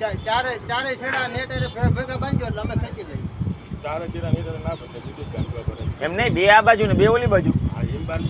ચા- ચારે ચારે છેડા નેટ એટલે ભેગા બાંધજો એટલે અમે ખેંચી લઈએ ચારે છેડા નહીં તો ના બદલે બીજું જ કામ કરવા પડે એમ નહીં બે આ બાજુ ને બે ઓલી બાજુ હા એમ બાર